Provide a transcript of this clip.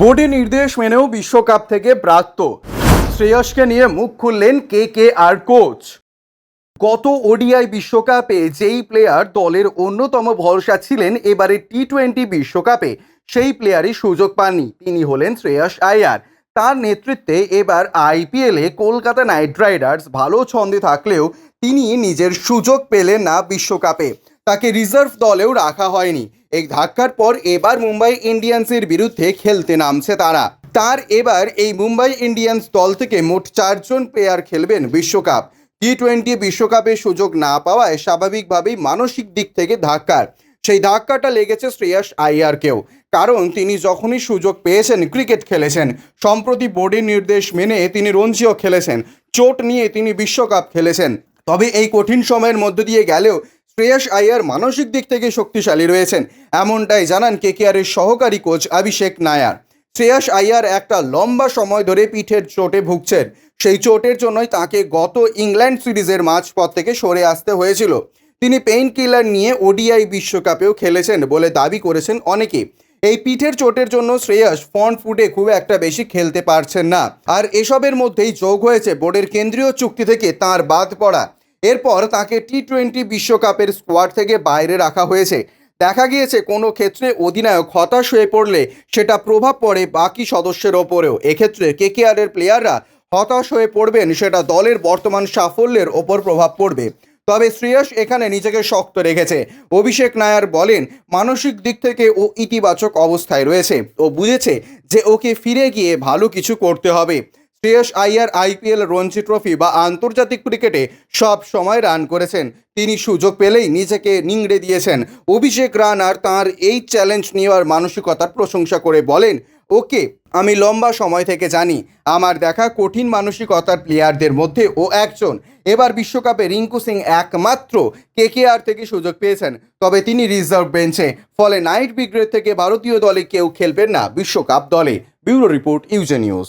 বোর্ডের নির্দেশ মেনেও বিশ্বকাপ থেকে ব্রাত্য শ্রেয়সকে নিয়ে মুখ খুললেন কে কে আর কোচ। গত ওডিআই বিশ্বকাপে যেই প্লেয়ার দলের অন্যতম ভরসা ছিলেন, এবারে টি টোয়েন্টি বিশ্বকাপে সেই প্লেয়ারই সুযোগ পাননি। তিনি হলেন শ্রেয়স আয়ার। তার নেতৃত্বে এবার আইপিএলে কলকাতা নাইট রাইডার্স ভালো ছন্দে থাকলেও তিনি নিজের সুযোগ পেলেন না বিশ্বকাপে। তাকে রিজার্ভ দলেও রাখা হয়নি। এই ধাক্কার পর এবার মুম্বাই ইন্ডিয়ান্সের বিরুদ্ধে খেলতে নামছে তারা। তার এবার এই মুম্বাই ইন্ডিয়ান্স দল থেকে মোট চারজন প্লেয়ার খেলবেন বিশ্বকাপ। টি টোয়েন্টি বিশ্বকাপে সুযোগ না পাওয়ায় স্বাভাবিকভাবেই মানসিক দিক থেকে ধাক্কার। সেই ধাক্কাটা লেগেছে শ্রেয়াস আইয়ারকেও। কারণ তিনি যখনই সুযোগ পেয়েছেন ক্রিকেট খেলেছেন। সম্প্রতি বোর্ডের নির্দেশ মেনে তিনি রঞ্জিও খেলেছেন। চোট নিয়ে তিনি বিশ্বকাপ খেলেছেন। তবে এই কঠিন সময়ের মধ্য দিয়ে গেলেও শ্রেয়াস আইয়ার মানসিক দিক থেকে শক্তিশালী রয়েছেন। এমনটাই জানান কেকেআরের সহকারী কোচ অভিষেক নায়ার। শ্রেয়াস আইয়ার একটা লম্বা সময় ধরে পিঠের চোটে ভুগছেন। সেই চোটের জন্যই তাকে গত ইংল্যান্ড সিরিজের মাঝপথ থেকে সরে আসতে হয়েছিল। তিনি পেইন কিলার নিয়ে ওডিআই বিশ্বকাপেও খেলেছেন বলে দাবি করেছেন অনেকে। এই পিঠের চোটের জন্য শ্রেয়াস ফ্রন্ট ফুটে খুব একটা বেশি খেলতে পারছেন না। আর এসবের মধ্যেই যোগ হয়েছে বোর্ডের কেন্দ্রীয় চুক্তি থেকে তার বাদ পড়া। এরপর তাকে টি টোয়েন্টি বিশ্বকাপের স্কোয়াড থেকে বাইরে রাখা হয়েছে। দেখা গিয়েছে কোনো ক্ষেত্রে অধিনায়ক হতাশ হয়ে পড়লে সেটা প্রভাব পড়ে বাকি সদস্যের ওপরেও। এক্ষেত্রে কেকেআরের প্লেয়াররা হতাশ হয়ে পড়বেন, সেটা দলের বর্তমান সাফল্যের ওপর প্রভাব পড়বে। তবে শ্রেয়স এখানে নিজেকে শক্ত রেখেছে। অভিষেক নায়ার বলেন, মানসিক দিক থেকে ও ইতিবাচক অবস্থায় রয়েছে। ও বুঝেছে যে ওকে ফিরে গিয়ে ভালো কিছু করতে হবে। শ্রেয়স আইয়ার আইপিএল, রঞ্জি ট্রফি বা আন্তর্জাতিক ক্রিকেটে সব সময় রান করেছেন। তিনি সুযোগ পেলেই নিজেকে নিংড়ে দিয়েছেন। অভিষেক রানার তার এই চ্যালেঞ্জ নেওয়ার মানসিকতার প্রশংসা করে বলেন, ওকে, আমি লম্বা সময় থেকে জানি, আমার দেখা কঠিন মানসিকতার প্লেয়ারদের মধ্যে ও একজন। এবার বিশ্বকাপে রিঙ্কু সিং একমাত্র কেকেআর থেকে সুযোগ পেয়েছেন। তবে তিনি রিজার্ভ বেঞ্চে, ফলে নাইট ব্রিগেড থেকে ভারতীয় দলে কেউ খেলবেন না বিশ্বকাপ দলে। Bureau report, UJ news.